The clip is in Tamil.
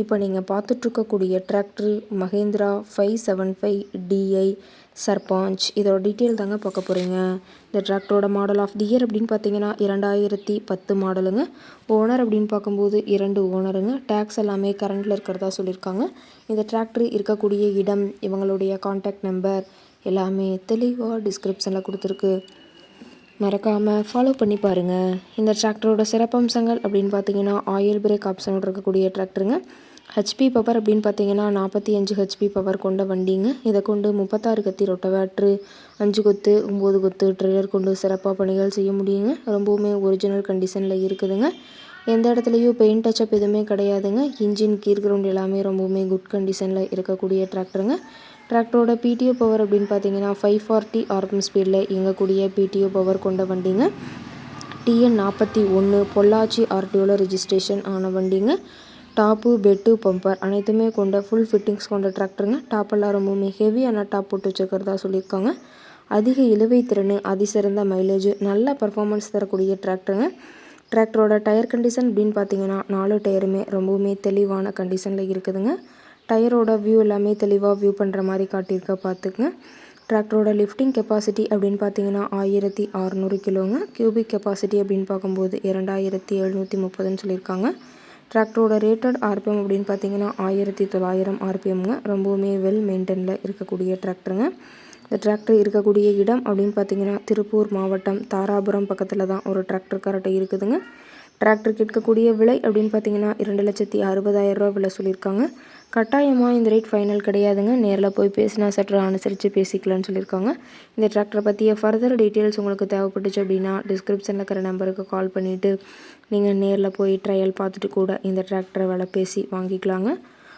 இப்போ நீங்கள் பார்த்துட்ருக்கக்கூடிய tractor Mahindra five seven five DI Sarpanch. இதோட டீட்டெயில் தாங்க பார்க்க போகிறீங்க இந்த டிராக்டரோட மாடல் ஆஃப் தி இயர் அப்படின்னு பார்த்தீங்கன்னா இரண்டாயிரத்தி பத்து மாடலுங்க ஓனர் அப்படின்னு பார்க்கும்போது இரண்டு ஓனருங்க டேக்ஸ் எல்லாமே கரண்டில் இருக்கிறதா சொல்லியிருக்காங்க. இந்த டிராக்டர் இருக்கக்கூடிய இடம் இவங்களுடைய காண்டாக்ட் நம்பர் எல்லாமே தெளிவாக டிஸ்கிரிப்ஷனில் கொடுத்துருக்கு. மறக்காமல் ஃபாலோ பண்ணி பாருங்கள் இந்த டிராக்டரோட சிறப்பம்சங்கள் அப்படின்னு பார்த்தீங்கன்னா ஆயில் பிரேக் ஆப்ஷனோட இருக்கக்கூடிய டிராக்டருங்க ஹெச்பி பவர் அப்படின்னு பார்த்தீங்கன்னா நாற்பத்தி அஞ்சு ஹெச்பி பவர் கொண்ட வண்டிங்க. இதை கொண்டு முப்பத்தாறு கத்தி ரொட்டவேட்ரு அஞ்சு கொத்து ஒம்பது கொத்து ட்ரெய்லர் கொண்டு சிறப்பாக பணிகள் செய்ய முடியுங்க. ரொம்பவுமே ஒரிஜினல் கண்டிஷனில் இருக்குதுங்க. எந்த இடத்துலையும் பெயிண்ட் டச்சப் எதுவுமே கிடையாதுங்க. இன்ஜின் கீர் கிரவுண்ட் எல்லாமே ரொம்பவுமே குட் கண்டிஷனில் இருக்கக்கூடிய டிராக்டருங்க டிராக்டரோட பிடிஓ பவர் அப்படின்னு பார்த்தீங்கன்னா ஃபைவ் ஃபார்ட்டி ஆர்பிஎம் ஸ்பீடில் இயங்கக்கூடிய பிடிஓ பவர் கொண்ட வண்டிங்க. டிஎன் நாற்பத்தி ஒன்று பொள்ளாச்சி ஆர்டிஓவில் ரிஜிஸ்ட்ரேஷன் ஆன வண்டிங்க. டாப்பு பெட்டு பம்பர் அனைத்துமே கொண்ட ஃபுல் ஃபிட்டிங்ஸ் கொண்ட டிராக்டருங்க டாப்பெல்லாம் ரொம்பவுமே ஹெவியான டாப் போட்டு வச்சுருக்கிறதா சொல்லியிருக்காங்க. அதிக இழுவை திறன் அதிசிறந்த மைலேஜ் நல்ல பர்ஃபார்மன்ஸ் தரக்கூடிய டிராக்டருங்க டிராக்டரோட டயர் கண்டிஷன் அப்படின்னு பார்த்தீங்கன்னா நாலு டயருமே ரொம்பவுமே தெளிவான கண்டிஷனில் இருக்குதுங்க. டயரோட வியூ எல்லாமே தெளிவாக வியூ பண்ணுற மாதிரி காட்டியிருக்க பார்த்துக்குங்க. டிராக்டரோட லிஃப்டிங் கெப்பாசிட்டி அப்படின்னு பார்த்தீங்கன்னா ஆயிரத்தி அறநூறு கிலோங்க. கியூபிக் கெப்பாசிட்டி அப்படின்னு பார்க்கும்போது இரண்டாயிரத்தி எழுநூற்றி முப்பதுன்னு சொல்லியிருக்காங்க. டிராக்டரோட ரேட்டட் ஆர்பிஎம் அப்படின்னு பார்த்தீங்கன்னா ஆயிரத்தி தொள்ளாயிரம் ஆர்பிஎம்ங்க ரொம்பவுமே வெல் மெயின்டெனில் இருக்கக்கூடிய டிராக்டருங்க. இந்த டிராக்டர் இருக்கக்கூடிய இடம் அப்படின்னு பார்த்தீங்கன்னா திருப்பூர் மாவட்டம் தாராபுரம் பக்கத்தில் தான் ஒரு டிராக்டர் கரெக்டாக இருக்குதுங்க. டிராக்டர் கேட்கக்கூடிய விலை அப்படின்னு பார்த்தீங்கன்னா இரண்டு லட்சத்தி அறுபதாயிரம் ரூபா விலை சொல்லியிருக்காங்க. கட்டாயமாக இந்த ரேட் ஃபைனல் கிடையாதுங்க. நேரில் போய் பேசினா சற்று அனுசரித்து பேசிக்கலான்னு சொல்லியிருக்காங்க. இந்த டிராக்டரை பற்றிய ஃபர்தர் டீட்டெயில்ஸ் உங்களுக்கு தேவைப்பட்டுச்சு அப்படின்னா டிஸ்கிரிப்ஷனில் இருக்கிற நம்பருக்கு கால் பண்ணிவிட்டு நீங்கள் நேரில் போய் ட்ரையல் பார்த்துட்டு கூட இந்த டிராக்டரை விலை பேசி வாங்கிக்கலாங்க.